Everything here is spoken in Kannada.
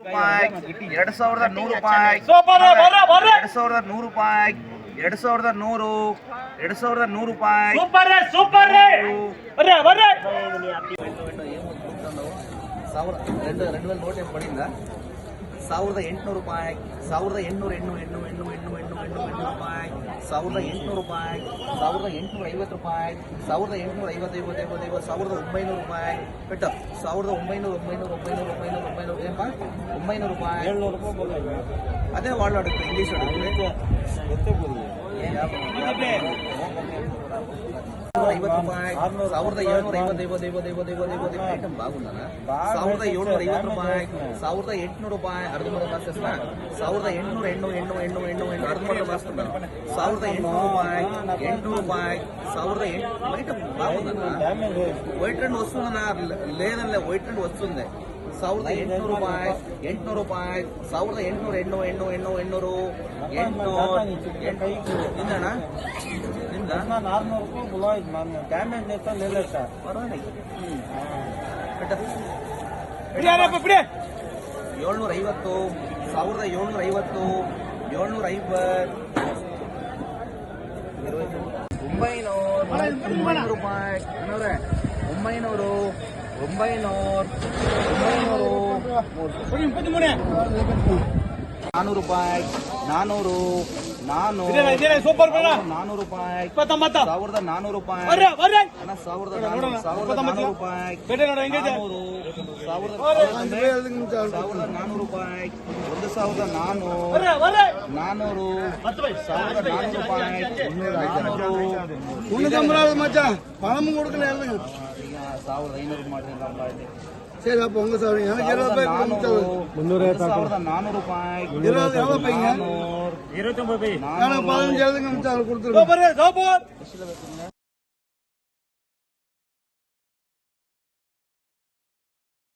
ರೂಪಾಯಿ ಎರಡು ಸಾವಿರದ ನೂರು ರೂಪಾಯಿ ಸೂಪರ್ ಬರ್ರ ಬರ್ರ ಎರಡು ಸಾವಿರದ ನೂರು ರೂಪಾಯಿ ಎರಡು ಸಾವಿರದ ನೂರು ಎರಡು ಸಾವಿರದ ನೂರು ರೂಪಾಯಿ ಸೂಪರ್ ಸೂಪರ್ ಬರ್ರ ಬರ್ರ ಸಾವಿರ రెండు రెండు వేల నోట్ ఏం పడిందా ಸಾವಿರದ ಎಂಟುನೂರು ರೂಪಾಯಿ ಸಾವಿರದ ಎಂಟುನೂರು ಎಣ್ಣು ಎಣ್ಣು ಎಣ್ಣು ಎಣ್ಣು ಎಣ್ಣು ಎಣ್ಣು ಎಣ್ಣು ರೂಪಾಯಿ ಸಾವಿರದ ಎಂಟುನೂರು ರೂಪಾಯಿ ಸಾವಿರದ ಎಂಟುನೂರ ಐವತ್ತು ರೂಪಾಯಿ ಸಾವಿರದ ಎಂಟುನೂರ ಐವತ್ತು ಐವತ್ತು ಐವತ್ತು ಐವತ್ತು ಸಾವಿರದ ಒಂಬೈನೂರು ರೂಪಾಯಿ ಬಿಟ್ಟ ಸಾವಿರದ ಒಂಬೈನೂರು ಒಂಬೈನೂರು ಒಂಬೈನೂರು ಒಂಬೈನೂರು ಒಂಬೈನೂರು ಏನಪ್ಪ ಒಂಬೈನೂರು ರೂಪಾಯಿ ಅದೇ ವರ್ಡ್ ಆಡುತ್ತೆ ಇಂಗ್ಲೀಷ್ ಆಡುತ್ತೆ సావిరద ఏడునూర ఐవత్ రూపాయి సావిరద ఎంటునూరు రూపాయి అర్థం మొదలు రాసేస్తా సావిరద ఎంటునూరు ఎన్నో ఎన్నో ఎన్నో ఎన్నో ఎన్నో అర్థం మొదలు వైట్ రెండు వస్తుందన్న లేదన్న వైట్ రెండు వస్తుంది ಸಾವಿರದ ಎಂಟುನೂರು ರೂಪಾಯಿ ಎಂಟುನೂರು ರೂಪಾಯಿ, ಸಾವಿರದ ಎಂಟುನೂರು ಎಣ್ಣು ಎಣ್ಣು ಎಣ್ಣು ಎಣ್ಣೂರು ಎಂಟು ನಿಂದಣ್ಣ ಸರ್ ಏಳ್ನೂರ ಐವತ್ತು ಸಾವಿರದ ಏಳ್ನೂರ ಐವತ್ತು ಏಳ್ನೂರ ಐವತ್ತು ಒಂಬೈನೂರು ರೂಪಾಯಿ. ಒಂಬೈನೂರು. ஒன்பதினோர் ஒன்பதினோரு முப்பத்தி மூணு நானூறு ரூபாய். ನಾನೂರು ನಾನೂರು ಇದೇನೆ ಇದೇನೆ ಸೂಪರ್ ಬೇಡ ನಾನೂರು ರೂಪಾಯಿ ಇಪ್ಪತ್ತೊಂಬತ್ತು ಸಾವಿರದ ನಾನೂರು ರೂಪಾಯಿ ಬರ್ರ ಬರ್ರ ಅಣ್ಣ ಸಾವಿರದ ನೋಡೋಣ, ನಾನೂರು ಸಾವಿರದ ಇಪ್ಪತ್ತೊಂಬತ್ತು. ನಾನೂರು ರೂಪಾಯಿ ಬೇಟೆ ನೋಡು ಹೆಂಗಿದೆ ನಾನೂರು ಸಾವಿರದ ಸಾವಿರದ ನಾನೂರು ರೂಪಾಯಿ ಒಂದು ಸಾವಿರದ ನಾನೂರು ಬರ್ರ ಬರ್ರ ನಾನೂರು ಹತ್ತು ಬೈ ಸಾವಿರದ ನಾನೂರು ರೂಪಾಯಿ ನಾನೂರು உனக்கு மச்சான் பணமும் கொடுக்கல எல்லாம் ಈಗ ಸಾವಿರದ ಐನೂರು ಮಾಡಿ ಲಾಭ ಇದೆ சரி அப்போ உங்க சாப்பிடுங்க எனக்கு இருபது ரூபாய் ನಾನೂರು முந்நூறு ಒಂದು ಸಾವಿರದ ನಾನೂರು ರೂಪಾಯಿ இருபது எவ்வளோ பையங்க பதினஞ்சு எழுதுங்க கொடுத்துருக்கோம்